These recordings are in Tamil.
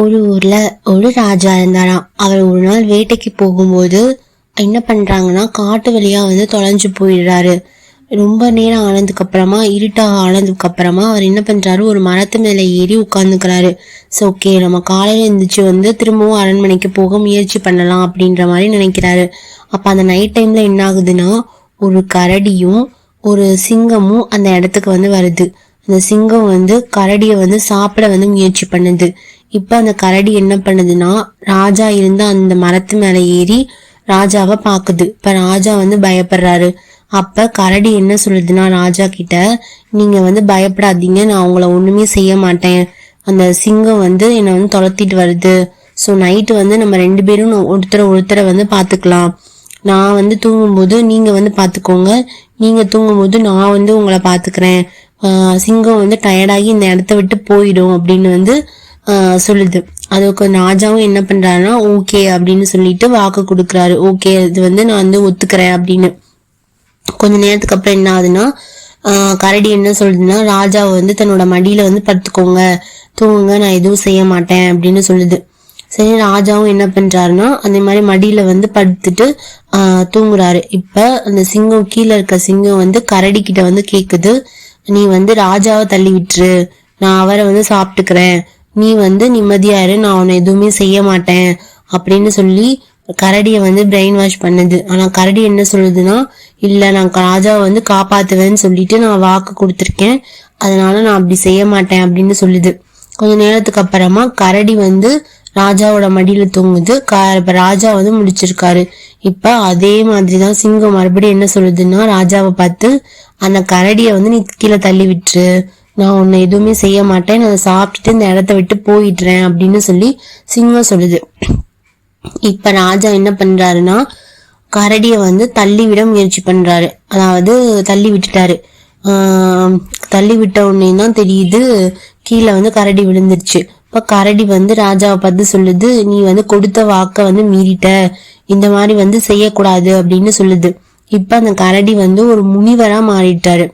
ஒரு ஊர்ல ஒரு ராஜா இருந்தாராம். அவர் ஒரு நாள் வேட்டைக்கு போகும்போது என்ன பண்றாங்கன்னா காட்டு வழியா வந்து தொலைஞ்சு போயிடுறாரு. ரொம்ப நேரம் ஆனதுக்கு அப்புறமா இருட்டாக ஆனதுக்கு அப்புறமா அவர் என்ன பண்றாரு ஒரு மரத்து மேல ஏறி உட்காந்துக்கிறாரு ஸோ ஓகே நம்ம காலையில எழுந்திரிச்சு வந்து திரும்பவும் அரண்மனைக்கு போக முயற்சி பண்ணலாம் அப்படின்ற மாதிரி நினைக்கிறாரு. அப்ப அந்த நைட் டைம்ல என்ன ஆகுதுன்னா ஒரு கரடியும் ஒரு சிங்கமும் அந்த இடத்துக்கு வந்து வருது. அந்த சிங்கம் வந்து கரடியை வந்து சாப்பிட வந்து முயற்சி பண்ணுது. இப்ப அந்த கரடி என்ன பண்ணுதுன்னா ராஜா இருந்த அந்த மரத்து மேல ஏறி ராஜாவை பாக்குது. இப்ப ராஜா வந்து பயப்படுறாரு. அப்ப கரடி என்ன சொல்லுதுன்னா ராஜா கிட்ட நீங்க வந்து பயப்படாதீங்க. நான் உங்களை ஒண்ணுமே செய்ய மாட்டேன். அந்த சிங்கம் வந்து என்னை வந்து துளத்திட்டு வருது. ஸோ நைட்டு வந்து நம்ம ரெண்டு பேரும் ஒருத்தரை ஒருத்தரை வந்து பாத்துக்கலாம். நான் வந்து தூங்கும்போது நீங்க வந்து பாத்துக்கோங்க. நீங்க தூங்கும்போது நான் வந்து உங்களை பாத்துக்கிறேன். சிங்கம் வந்து டயர்டாகி இந்த இடத்த விட்டு போயிடும் அப்படின்னு வந்து சொல்லுது. அதுக்கு ராஜாவும் என்ன பண்றாருன்னா ஓகே அப்படின்னு சொல்லிட்டு வாக்கு கொடுக்குறாரு. ஓகே இது வந்து நான் வந்து ஒத்துக்கிறேன் அப்படின்னு. கொஞ்ச நேரத்துக்கு அப்புறம் என்ன ஆகுதுன்னா கரடி என்ன சொல்லுதுன்னா ராஜாவை வந்து தன்னோட மடியில வந்து படுத்துக்கோங்க. தூங்குங்க நான் எதுவும் செய்ய மாட்டேன் அப்படின்னு சொல்லுது. சரி ராஜாவும் என்ன பண்றாருன்னா அந்த மாதிரி மடியில வந்து படுத்துட்டு ஆஹ் தூங்குறாரு. இப்ப அந்த சிங்கம் கீழே இருக்க சிங்கம் வந்து கரடி கிட்ட வந்து கேக்குது. நீ வந்து ராஜாவை தள்ளி விட்டுரு. நான் அவரை வந்து சாப்பிட்டுக்கிறேன். நீ வந்து நிம்மதியாரு நான் உன்னை எதுவுமே செய்ய மாட்டேன். அப்படின்னு சொல்லி கரடியை வந்து பிரெயின் வாஷ் பண்ணுது. ஆனா கரடி என்ன சொல்லுதுன்னா இல்ல நான் ராஜாவை வந்து காப்பாத்துவேன்னு சொல்லிட்டு நான் வாக்கு கொடுத்துருக்கேன். அதனால நான் அப்படி செய்ய மாட்டேன் அப்படின்னு சொல்லுது. கொஞ்ச நேரத்துக்கு அப்புறமா கரடி வந்து ராஜாவோட மடியில தூங்குது. ராஜா வந்து முடிச்சிருக்காரு. இப்ப அதே மாதிரிதான் சிங்கம் மறுபடியும் என்ன சொல்லுதுன்னா ராஜாவை பார்த்து அந்த கரடியை வந்து நீ கீழே தள்ளி விட்டுரு. நான் உன்னை எதுவுமே செய்ய மாட்டேன். நான் சாப்பிட்டுட்டு இந்த இடத்த விட்டு போயிடுறேன் அப்படின்னு சொல்லி சிங்கம் சொல்லுது. இப்ப ராஜா என்ன பண்றாருன்னா கரடிய வந்து தள்ளி விட முயற்சி பண்றாரு. அதாவது தள்ளி விட்டுட்டாரு. ஆஹ் தள்ளி விட்ட உடனே தான் தெரியுது கீழே வந்து கரடி விழுந்துருச்சு. இப்ப கரடி வந்து ராஜாவை பார்த்து சொல்லுது நீ வந்து கொடுத்த வாக்க வந்து மீறிட்ட. இந்த மாதிரி வந்து செய்யக்கூடாது அப்படின்னு சொல்லுது. இப்ப அந்த கரடி வந்து ஒரு முனிவரா மாறிட்டாரு.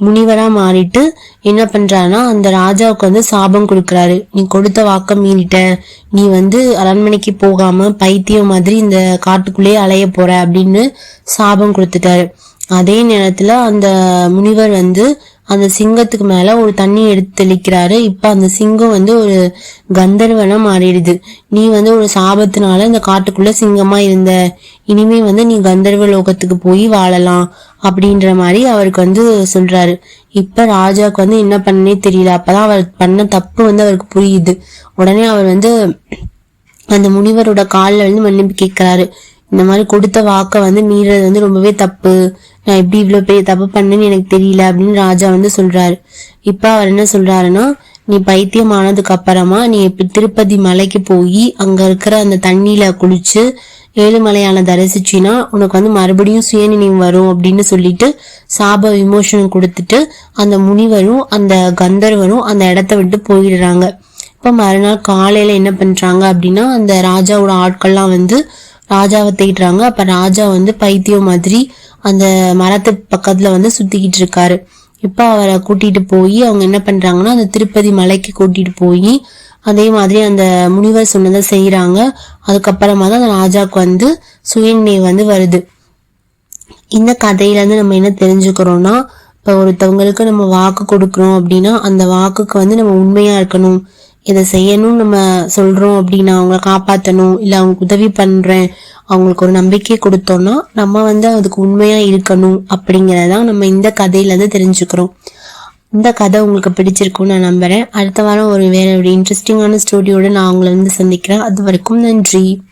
முனிவரா மாறிட்டு என்ன பண்றாருன்னா அந்த ராஜாவுக்கு வந்து சாபம் கொடுக்கறாரு. நீ கொடுத்த வாக்க மீறிட்ட. நீ வந்து அரண்மனைக்கு போகாம பைத்தியம் மாதிரி இந்த காட்டுக்குள்ளேயே அலைய போற அப்படின்னு சாபம் கொடுத்துட்டாரு. அதே நேரத்துல அந்த முனிவர் வந்து அந்த சிங்கத்துக்கு மேல ஒரு தண்ணி எடுத்து தெளிக்கிறாரு இப்ப அந்த சிங்கம் வந்து ஒரு கந்தர்வனா மாறிடுது. நீ வந்து ஒரு சாபத்தினால இந்த காட்டுக்குள்ள சிங்கமா இருந்த. இனிமே வந்து நீ கந்தர்வ லோகத்துக்கு போய் வாழலாம் அப்படின்ற மாதிரி அவருக்கு வந்து சொல்றாரு. இப்ப ராஜாவுக்கு வந்து என்ன பண்ணனே தெரியல. அப்பதான் அவர் பண்ண தப்பு வந்து அவருக்கு புரியுது. உடனே அவர் வந்து அந்த முனிவரோட காலில் வந்து மன்னிப்பு கேட்கிறாரு. இந்த மாதிரி கொடுத்த வாக்கை வந்து மீறது வந்து ரொம்பவே தப்பு. நான் எப்படி இவ்வளோ பெரிய தப்பு பண்ணேன்னு எனக்கு தெரியல அப்படின்னு ராஜா வந்து சொல்றாரு. இப்ப அவர் என்ன சொல்றாருன்னா நீ பைத்தியம் ஆனதுக்கு அப்புறமா நீ இப்ப திருப்பதி மலைக்கு போய் அங்க இருக்கிற அந்த தண்ணியில குளிச்சு ஏழுமலையான தரிசிச்சின்னா உனக்கு வந்து மறுபடியும் சுயநினைவு வரும் அப்படின்னு சொல்லிட்டு சாப விமோசனம் கொடுத்துட்டு அந்த முனிவரும் அந்த கந்தர்வரும் அந்த இடத்த விட்டு போயிடுறாங்க. இப்ப மறுநாள் காலையில என்ன பண்றாங்க அப்படின்னா அந்த ராஜாவோட ஆட்கள்லாம் வந்து ராஜாவை தேடுறாங்க. அப்ப ராஜா வந்து பைத்தியம் மாதிரி அந்த மரத்து பக்கத்துல வந்து சுத்திக்கிட்டு இருக்காரு. இப்ப அவரை கூட்டிட்டு போய் அவங்க என்ன பண்றாங்கன்னா அந்த திருப்பதி மலைக்கு கூட்டிட்டு போய் அதே மாதிரி அந்த முனிவர் சொன்னதை செய்யறாங்க அதுக்கப்புறமா தான் அந்த ராஜாவுக்கு வந்து சுயநினை வந்து வருது. இந்த கதையில இருந்து நம்ம என்ன தெரிஞ்சுக்கிறோம்னா இப்ப ஒருத்தவங்களுக்கு நம்ம வாக்கு கொடுக்குறோம் அப்படின்னா அந்த வாக்குக்கு வந்து நம்ம உண்மையா இருக்கணும். இதை செய்யணும்னு நம்ம சொல்றோம் அப்படின்னா அவங்கள காப்பாற்றணும் இல்லை அவங்களுக்கு உதவி பண்றேன் அவங்களுக்கு ஒரு நம்பிக்கை கொடுத்தோம்னா நம்ம வந்து அதுக்கு உண்மையா இருக்கணும் அப்படிங்கிறதான் நம்ம இந்த கதையிலேருந்து தெரிஞ்சுக்கிறோம். இந்த கதை உங்களுக்கு பிடிச்சிருக்கும்னு நான் நம்புறேன். அடுத்த வாரம் ஒரு வேற ஒரு இன்ட்ரெஸ்டிங்கான ஸ்டோரியோட நான் அவங்கள வந்து சந்திக்கிறேன். அது வரைக்கும் நன்றி.